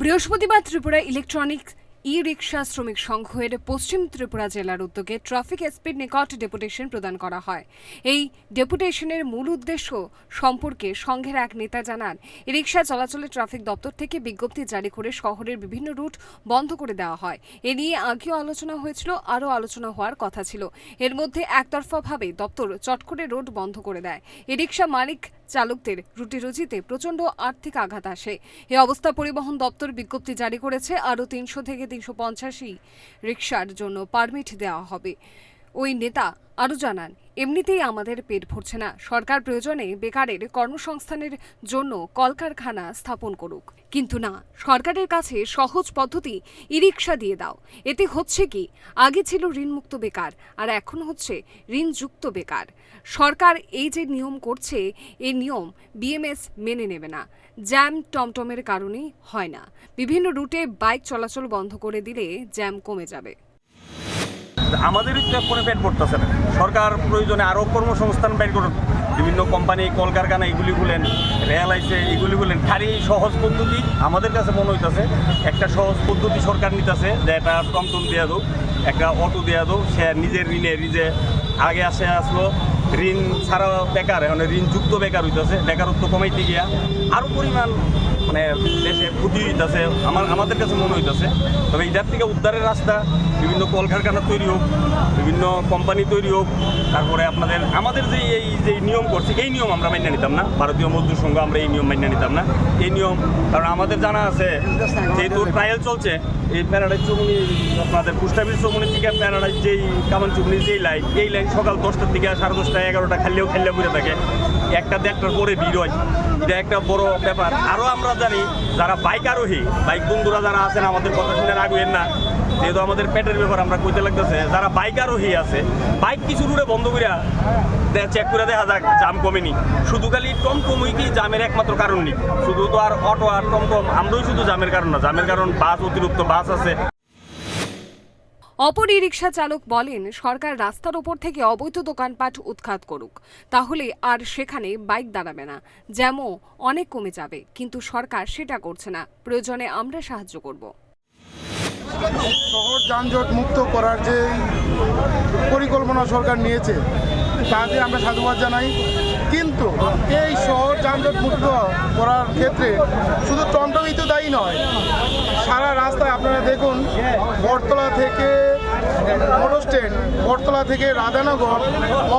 বৃহস্পতিবার ত্রিপুরা ইলেকট্রনিক ই রিক্সা শ্রমিক সংঘের পশ্চিম ত্রিপুরা জেলার উদ্যোগে ট্রাফিক এসপির নিকট ডেপুটেশন প্রদান করা হয়। এই ডেপুটেশনের মূল উদ্দেশ্য সম্পর্কে সংঘের এক নেতা জানান, রিক্সা চলাচলে ট্রাফিক দপ্তর থেকে বিজ্ঞপ্তি জারি করে শহরের বিভিন্ন রুট বন্ধ করে দেওয়া হয়। এ নিয়ে আগেও আলোচনা হয়েছিল, আরও আলোচনা হওয়ার কথা ছিল। এর মধ্যে একতরফাভাবে দপ্তর চট করে রোড বন্ধ করে দেয়। ই রিক্সা মালিক চালকদের রুটি রুজিতে প্রচণ্ড আর্থিক আঘাত আসে। এ অবস্থা পরিবহন দপ্তর বিজ্ঞপ্তি জারি করেছে, আরও তিনশো থেকে তিনশো পঞ্চাশি রিক্সার জন্য পারমিট দেওয়া হবে। ওই নেতা আরও জানান, এমনিতেই আমাদের পেট ভরছে না। সরকার প্রয়োজনে বেকারের কর্মসংস্থানের জন্য কলকারখানা স্থাপন করুক। কিন্তু না, সরকারের কাছে সহজ পদ্ধতি ই রিক্সা দিয়ে দাও। এতে হচ্ছে কি, আগে ছিল ঋণমুক্ত বেকার, আর এখন হচ্ছে ঋণযুক্ত বেকার। সরকার এই যে নিয়ম করছে, এই নিয়ম বিএমএস মেনে নেবে না। জ্যাম টমটমের কারণেই হয় না। বিভিন্ন রুটে বাইক চলাচল বন্ধ করে দিলে জ্যাম কমে যাবে। আমাদেরই তো কোনো পেট পড়তেছে না। সরকার প্রয়োজনে আরও কর্মসংস্থান বের করুন বিভিন্ন কোম্পানি কলকারখানা এগুলি বলেন রেল আইসে এগুলি বলেন খালি সহজ পদ্ধতি আমাদের কাছে মনে হইতেছে, একটা সহজ পদ্ধতি সরকার নিতেছে যে একটা টমটম দেওয়া দো একটা অটো দেওয়া দো সে নিজের ঋণে নিজে আগে আসে আসলো। ঋণ ছাড়া বেকার, এখন ঋণযুক্ত বেকার হইতেছে, বেকারত্ব কমাইতে গিয়া আরও পরিমাণ মানে দেশে ক্ষতি হইতেছে, আমার, আমাদের কাছে মনে হইতেছে। তবে এটার থেকে উদ্ধারের রাস্তা, বিভিন্ন কলকারখানা তৈরি হোক, বিভিন্ন কোম্পানি তৈরি হোক, তারপরে আপনাদের, আমাদের যে এই, যে নিয়ম করছে, এই নিয়ম আমরা মান্য নিতাম না। ভারতীয় মজদুর সংঘ আমরা এই নিয়ম মান্য নিতাম না। এই নিয়ম, কারণ আমাদের জানা আছে, যেহেতু ট্রায়াল চলছে, এই প্যারাডাইজ চৌমুনি, আপনাদের পুষ্টাবির চৌমুনি থেকে প্যারাডাইজ যেই কামান চৌমুনি, যেই লাইন এই লাইন সকাল দশটার থেকে সাড়ে দশটা এগারোটা খাল্লেও খাল্লে ঘুরে থাকে। একটা দেড়টার পরে ভিড় হয়। এটা একটা বড় ব্যাপার। আরও আমরা জানি, যারা বাইক আরোহী বাইক বন্ধুরা যারা আছেন, আমাদের কথা শুনে রাখবেন না। যেহেতু আমাদের পেটের ব্যাপার, আমরা কইতে লাগতেছে, যারা বাইক আরোহী আছে, বাইক কিছু রুটে বন্ধ করিয়া চেক করে দেখা যাক, জাম কমেনি। শুধু খালি টমটমই কি জামের একমাত্র কারণ নেই? শুধু তো আর অটো আর টমটম, আমরাই শুধু জামের কারণ না। জামের কারণ বাস, অতিরিক্ত বাস আছে। অপর ই চালক বলেন, সরকার রাস্তার ওপর থেকে অবৈধ দোকানপাট উৎখাত করুক, তাহলে আর সেখানে বাইক দাঁড়াবে না। যেমন অনেক কমে যাবে, কিন্তু সরকার সেটা করছে না। প্রয়োজনে আমরা সাহায্য করব। শহর যানজট মুক্ত করার যে পরিকল্পনা সরকার নিয়েছে, তাতে আমরা সাধুবাদ জানাই। কিন্তু এই শহর যানজট মুক্ত করার ক্ষেত্রে শুধু টমটমই তো দায়ী নয়, সারা রাস্তায় আপনারা দেখুন, বটতলা থেকে স্ট্যান্ড বটতলা থেকে রাধানগর,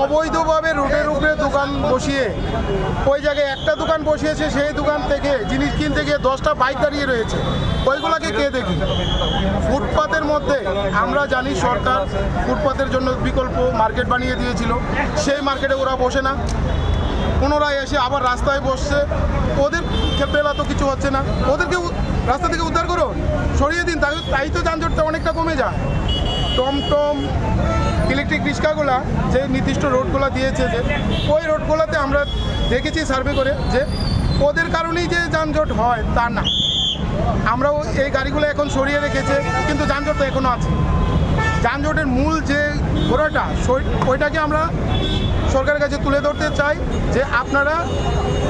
অবৈধভাবে রোডের উপরে দোকান বসিয়ে, ওই জায়গায় একটা দোকান বসিয়েছে, সেই দোকান থেকে জিনিস কিনতে গিয়ে দশটা বাইক দাঁড়িয়ে রয়েছে। ওইগুলোকে কে দেখি? ফুটপাতের মধ্যে আমরা জানি সরকার ফুটপাতের জন্য বিকল্প মার্কেট বানিয়ে দিয়েছিল। সেই মার্কেটে ওরা বসে না। পুনরায় এসে আবার রাস্তায় বসছে। ওদের বেলা তো কিছু হচ্ছে না। ওদেরকে রাস্তা থেকে উদ্ধার করো সরিয়ে দিন তাই তো যানজটটা অনেকটা কমে যায়। টমটম ইলেকট্রিক রিক্সাগুলা যে নির্দিষ্ট রোডগুলো দিয়েছে যে, ওই রোডগুলোতে আমরা দেখেছি সার্ভে করে যে, ওদের কারণেই যে যানজট হয় তা না। আমরাও এই গাড়িগুলো এখন সরিয়ে রেখেছে, কিন্তু যানজট তো এখনও আছে। যানজটের মূল যে ঘোড়াটা ওইটাকে আমরা সরকারের কাছে তুলে ধরতে চাই যে আপনারা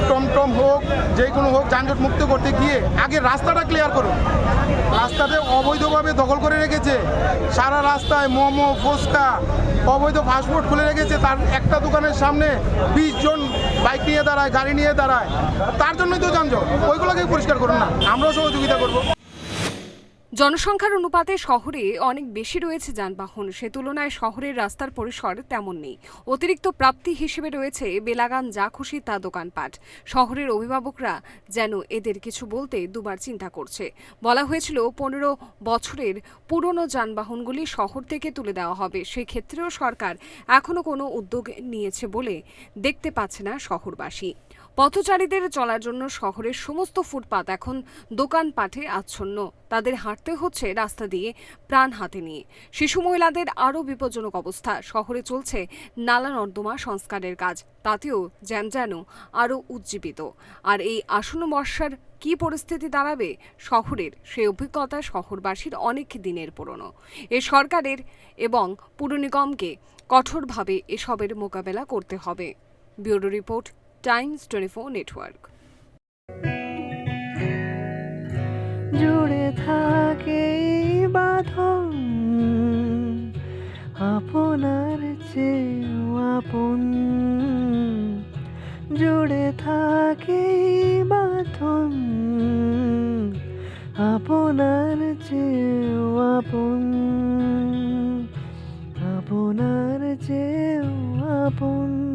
টমটম হোক, যে কোনো হোক, যানজট মুক্ত করতে গিয়ে আগে রাস্তাটা ক্লিয়ার করুন। রাস্তাতে অবৈধভাবে দখল করে রেখেছে। সারা রাস্তায় মোমো, ফুচকা, অবৈধ ফাস্টফুড খুলে রেখেছে। তার একটা দোকানের সামনে বিশ জন বাইক নিয়ে দাঁড়ায়, গাড়ি নিয়ে দাঁড়ায়। তার জন্যই তো যানজট। ওইগুলোকে পরিষ্কার করুন না। আমরাও সহযোগিতা করব। জনসংখ্যার অনুপাতে শহরে অনেক বেশি রয়েছে যানবাহন। সে তুলনায় শহরের রাস্তার পরিসর তেমন নেই। অতিরিক্ত প্রাপ্তি হিসেবে রয়েছে বেলাগান যা খুশি তা দোকানপাট। শহরের অভিভাবকরা যেন এদের কিছু বলতে দুবার চিন্তা করছে। বলা হয়েছিল, পনেরো বছরের পুরনো যানবাহনগুলি শহর থেকে তুলে দেওয়া হবে। সেক্ষেত্রেও সরকার এখনও কোনো উদ্যোগ নিয়েছে বলে দেখতে পাচ্ছে না শহরবাসী। পথচারীদের চলার জন্য শহরের সমস্ত ফুটপাত এখন দোকানপাটে আচ্ছন্ন। তাদের হাঁটতে হচ্ছে রাস্তা দিয়ে, প্রাণ হাতে নিয়ে। শিশু মহিলাদের আরও বিপজ্জনক অবস্থা। শহরে চলছে নালা নর্দমা সংস্কারের কাজ। তাতেও যেন আরও উজ্জীবিত। আর এই আসন্ন বর্ষার কী পরিস্থিতি দাঁড়াবে? শহরের সেই অভিজ্ঞতা শহরবাসীর অনেক দিনের পুরনো। এ সরকারের এবং পুর নিগমকে কঠোরভাবে এসবের মোকাবেলা করতে হবে। Bureau report Times twenty network. জুড়ে থাকে বাঁধন, আপনার চেয়েও আপন। জুড়ে থাকে বাঁধন, আপনার চেয়েও আপন। আপনার চেয়েও আপন।